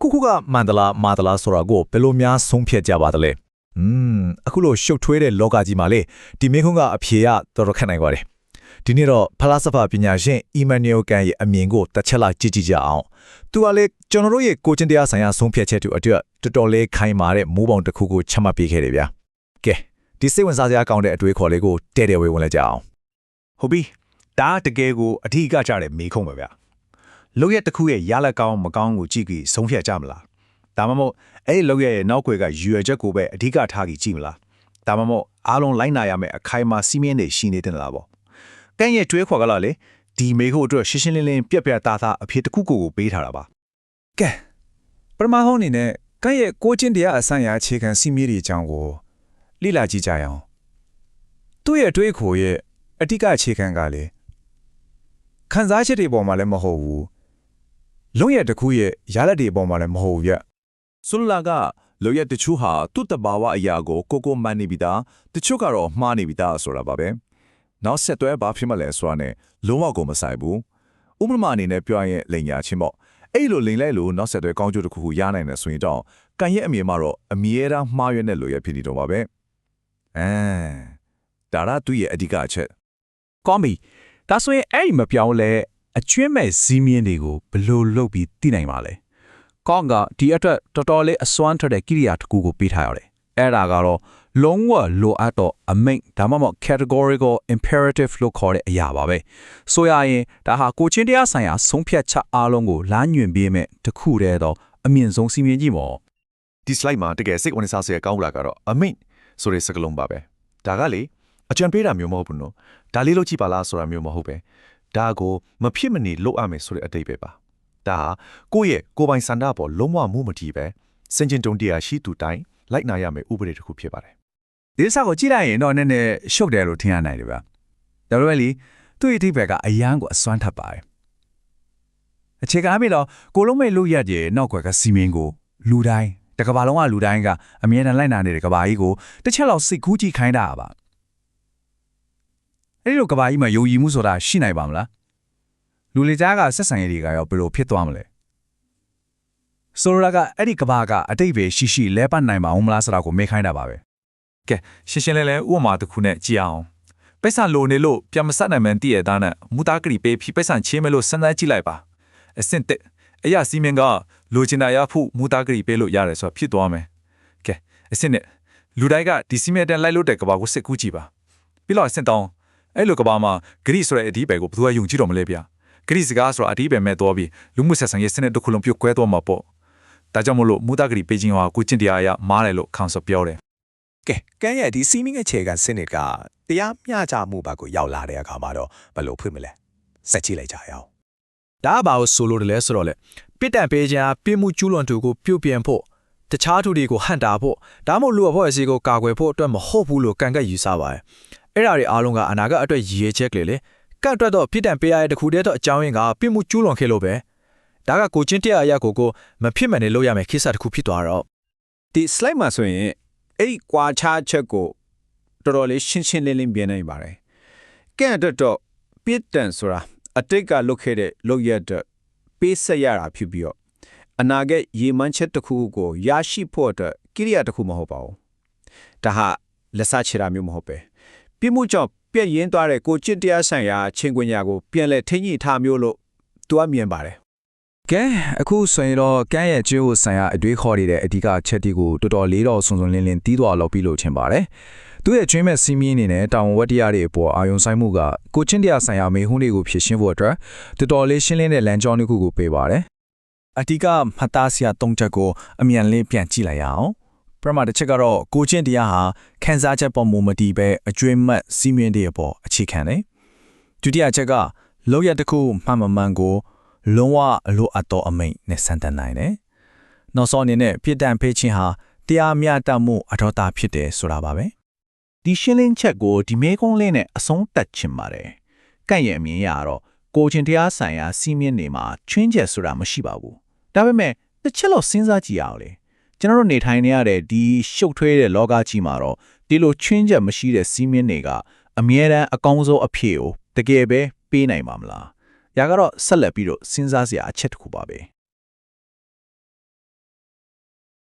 ခုခုကမန္တလာမာတလာဆိုတာကိုဘယ်လိုများဆုံးဖြတ်ကြပါသလဲอืมအခုလိုရှုပ်ထွေးတဲ့လောကကြီးမှာလေဒီမေခွန်းကအဖြေရတော်တော်ခက်နိုင်ပါတယ်ဒီနေ့တော့ဖလားစဖာပညာရှင်အီမန်နျူယ်ကန်ရဲ့အမြင်ကိုတစ်ချက်လိုက်ကြည့်ကြည့်ကြအောင်သူကလေကျွန်တော်တို့ရဲ့ကိုချင်းတရားဆိုင်ရာဆုံးဖြတ်ချက်တွေအတွက်တော်တော်လေးခိုင်မာတဲ့မိုးပေါင်တစ်ခုကိုချမှတ်ပေးခဲ့တယ်ဗျာကဲဒီစိတ်ဝင်စားစရာကောင်းတဲ့အတွေးခေါ်လေးကိုတဲ့တဲ့ဝေဝင်လိုက်ကြအောင်ဟုတ်ပြီဒါကတကယ်ကိုအထီးကကြတဲ့မေခုံးပဲဗျ လောက်ရက်တစ်ခုရဲ့ရလက်ကောင်းမကောင်းကိုကြည့်ပြီးဆုံးဖြတ်ကြမလားဒါမှမဟုတ်အဲ့ဒီလောက်ရက်ရဲ့နောက်ွယ်ကရွယ်ချက်ကိုပဲအဓိကထားပြီးကြည့်မလားဒါမှမဟုတ်အားလုံးလိုက်နာရမယ့်အခိုင်အမာစီးမင်းတွေရှိနေတဲ့လားပေါ့ကန့်ရဲ့တွေးခေါ်ကလာလေဒီမေခုံးအတွက်ရှင်းရှင်းလင်းလင်းပြက်ပြက်သားသားအဖြစ်တစ်ခုကိုကိုပေးထားတာပါကဲပထမဆုံးအနေနဲ့ကန့်ရဲ့ကိုချင်းတရားအဆန့်ရာအခြေခံစီမီတွေအကြောင်းကိုလေ့လာကြည့်ကြရအောင်သူ့ရဲ့အတွေးအခေါ်ရဲ့အဓိကအခြေခံကလေခံစားချက်တွေပေါ်မှာလည်းမဟုတ်ဘူး လုံးရဲ့တစ်ခုရဲ့ရလက်တွေပေါ်မှာလည်းမဟုတ်ဘူးဗျဆိုလိုတာကလောရက်တချို့ဟာသူ့တဘာဝအရာကိုကိုကိုမှန်နေပြီသားတချို့ကတော့မှားနေပြီသားဆိုတာပါပဲနောက်ဆက်တွဲဘာဖြစ်မလဲဆိုတာနဲ့လုံးဝကိုမဆိုင်ဘူးဥပမာအနေနဲ့ပြောရရင်လိန်ညာချင်းပေါ့အဲ့လိုလိန်လိုက်လို့နောက်ဆက်တွဲကောင်းကျိုးတစ်ခုခုရနိုင်တယ်ဆိုရင်တော့ကန်ရဲ့အမြင်မှာတော့အမြဲတမ်းမှားရွက်တဲ့လိုရက်ဖြစ်နေတော့ပါပဲအဲဒါရသူ့ရဲ့အဓိကအချက်ကောင်းပြီဒါဆိုရင်အဲ့ဒီမပြောင်းလဲ အကျွင်းမဲ့ဇီးမြင်းတွေကိုဘယ်လို့လုပ်ပြီးသိနိုင်ပါလဲကောင်းကဒီအတွက်တော်တော်လေးအစွမ်းထက်တဲ့ကိရိယာတစ်ခုကိုပေးထားရတယ်အဲ့ဒါကတော့လုံးဝလိုအပ်တော့အမိန့်ဒါမှမဟုတ် categorical imperative လို့ခေါ်တဲ့အရာပါပဲဆိုရရင်ဒါဟာကိုချင်းတရားဆိုင်ရာဆုံးဖြတ်ချက်အားလုံးကိုလားညွှန်ပေးမဲ့တစ်ခုတည်းတော့အမြင့်ဆုံးစီမင်းကြီးမော်ဒီ slide မှာတကယ်စိတ်ဝင်စားစရာကောင်းလာကတော့အမိန့်ဆိုတဲ့စကားလုံးပါပဲဒါကလေအကြံပေးတာမျိုးမဟုတ်ဘူးနော်ဒါလေးလို့ကြည့်ပါလားဆိုတာမျိုးမဟုတ်ပဲ ဒါကိုမဖြစ်မနေလုပ်အပ်မယ်ဆိုတဲ့အတိတ်ပဲပါဒါဟာကိုယ့်ရဲ့ကိုယ်ပိုင်စန္ဒပေါ်လုံးဝမှုမတည်ပဲစင်ကျင်တုံတရားရှိသူတိုင်းလိုက်နာရမယ်ဥပဒေတစ်ခုဖြစ်ပါတယ်ဒီစာကိုကြည့်လိုက်ရင်တော့နည်းနည်းရှုပ်တယ်လို့ထင်ရနိုင်တယ်ဗျ။ဒါပေမဲ့လေသူ့ရဲ့အဓိပ္ပာယ်ကအယမ်းကိုအစွမ်းထပ်ပါတယ်။အခြေခံအဖြစ်တော့ကိုလုံးမဲ့လို့ရတဲ့နောက်ကွယ်ကစီမင်းကိုလူတိုင်းတကဘာလုံးကလူတိုင်းကအမြဲတမ်းလိုက်နာနေတဲ့ကဘာကြီးကိုတစ်ချက်လောက်စိတ်ကူးကြည့်ခိုင်းတာပါ။ အဲဒီလိုကဘာကြီးမှာယုံကြည်မှုဆိုတာရှိနိုင်ပါမလား။လူလေကြားကဆက်ဆံရေးတွေကရောဘယ်လိုဖြစ်သွားမလဲ။ဆိုလိုတာကအဲ့ဒီကဘာကအတိတ်ပဲရှိရှိလဲပတ်နိုင်ပါဦးမလားဆိုတာကိုမေးခိုင်းတာပါပဲ။ကဲရှင်းရှင်းလဲလဲဥပမာတစ်ခုနဲ့ကြည့်အောင်ပိတ်ဆန်လိုနေလို့ပြန်မဆက်နိုင်မှန်းတည့်ရတဲ့နဲ့မူတာကရီပေးပြီးပိတ်ဆန်ချင်းမလို့စဉ်းစားကြည့်လိုက်ပါအဆင့်တက်အရာစီမင်းကလိုချင်တာရဖို့မူတာကရီပေးလို့ရတယ်ဆိုတော့ဖြစ်သွားမယ်ကဲအဆင့်နဲ့လူတိုင်းကဒီစီမင်းတန်လိုက်လို့တဲ့ကဘာကိုစစ်ကူးကြည့်ပါပြီးတော့အဆင့်တောင်း အဲ့လိုကဘာမှာဂရီဆိုတဲ့အဒီဘယ်ကိုဘယ်သူကယုံကြည်တော့မလဲဗျာဂရီစကားဆိုတာအဒီဘယ်မဲ့တော့ပြီးလူမှုဆက်ဆံရေးစနစ်တစ်ခုလုံးပြုတ်ကွဲသွားမှာပေါ့ဒါကြောင့်မလို့မူတာကရီပေးခြင်းဟာကိုကျင့်တရားအရမားတယ်လို့ခေါင်းဆော်ပြောတယ်ကဲကန်းရဲ့ဒီစီမင်းအခြေခံစနစ်ကတရားမျှကြမှုဘက်ကိုရောက်လာတဲ့အခါမှာတော့ဘယ်လိုဖွင့်မလဲဆက်ကြည့်လိုက်ကြရအောင်ဒါကဘာလို့ဆိုလို့တလဲဆိုတော့လေပြစ်ဒဏ်ပေးခြင်းအပြစ်မှုကျူးလွန်သူကိုပြုတ်ပြင်ဖို့တခြားသူတွေကိုဟန်တာဖို့ဒါမှမဟုတ်လူအဖွဲ့အစည်းကိုကာကွယ်ဖို့အတွက်မဟုတ်ဘူးလို့ကံကက်ယူဆပါတယ် အဲ့ဒါတွေအားလုံးကအနာဂတ်အတွက်ရည်ရွယ်ချက်ကလေးလေကတ်အတွက်တော့ပြစ်ဒဏ်ပေးရတဲ့တစ်ခုတည်းတော့အကြောင်းရင်းကပြစ်မှုကျူးလွန်ခဲ့လို့ပဲဒါကကိုချင်းတရားအရာကိုကိုမဖြစ်မနေလုပ်ရမယ်ခိစ္စတစ်ခုဖြစ်သွားတော့ဒီ slide မှာဆိုရင်အဲ့ဒီကွာခြားချက်ကိုတော်တော်လေးရှင်းရှင်းလင်းလင်းပြနေပါတယ်ကဲ့အတွက်တော့ပြစ်တန်ဆိုတာအတိတ်ကလုတ်ခဲ့တဲ့လုတ်ရက်တဲ့ပေးဆက်ရတာဖြစ်ပြီးတော့အနာဂတ်ရေမှန်းချက်တစ်ခုကိုရရှိဖို့အတွက်ကိရိယာတစ်ခုမဟုတ်ပါဘူးဒါဟာလက်စချေတာမျိုးမဟုတ်ပဲ ပြစ်မှုကြောင့်ပြည့်ရင်သွားတဲ့ကိုချစ်တရားဆိုင်ရာချင်းခွင်ညာကိုပြန်လဲထိညှိထားမျိုးလို့သူကမြင်ပါတယ်ကဲအခုဆိုရင်တော့ကန်းရဲ့ကျွေးကိုဆိုင်ရာအတွေးခေါ်နေတဲ့အဓိကအချက်တွေကိုတော်တော်လေးတော့စုံစုံလင်းလင်းတီးသွားလောက်ပြီးလို့ထင်ပါတယ်။သူ့ရဲ့ကျွေးမဲ့စီးမင်းအနေနဲ့တာဝန်ဝတ္တရားတွေအပေါ်အာရုံစိုက်မှုကကိုချင်းတရားဆိုင်ရာမေးခွန်းတွေကိုဖြေရှင်းဖို့အတွက်တော်တော်လေးရှင်းလင်းတဲ့လမ်းကြောင်းတစ်ခုကိုပေးပါတယ်။အဓိကမှတ်သားစရာ၃ချက်ကိုအမြန်လေးပြန်ကြည့်လိုက်ရအောင်။ ပထမတစ်ချက်ကတော့ကိုချင်းတရားဟာခန်းစားချက်ပေါ်မူမတည်ပဲအကျွေးမှတ်စီးမင်းတွေအပေါ်အခြေခံတယ်။ဒုတိယချက်ကလောက်ရတစ်ခုမှန်မမှန်ကိုလုံးဝအလိုအပ်သောအမိန့်နဲ့ဆန်တန်နိုင်တယ်။နောက်ဆုံးအနေနဲ့ပြစ်ဒဏ်ဖေးခြင်းဟာတရားမျှတမှုအထောက်အထားဖြစ်တယ်ဆိုတာပါပဲဒီရှင်းလင်းချက်ကိုဒီမဲကုန်းလေးနဲ့အဆုံးတက်ချင်ပါတယ်။ကန့်ရဲ့အမြင်ရတော့ကိုချင်းတရားဆိုင်ရာစီးမြင့်နေမှာချွင်းချက်ဆိုတာမရှိပါဘူး။ဒါပေမဲ့တစ်ချက်လောက်စဉ်းစားကြည့်အောင်လေ။ ကျွန်တော်တို့နေထိုင်နေရတဲ့ဒီရှုပ်ထွေးတဲ့လောကကြီးမှာတော့ဒီလိုချွင်းချက်မရှိတဲ့စီးမြင့်တွေကအမြဲတမ်းအကောင်းဆုံးအဖြစ်ကိုတကယ်ပဲပေးနိုင်ပါမလား။ဒါကတော့ဆက်လက်ပြီးတော့စဉ်းစားစရာအချက်တစ်ခုပါပဲ။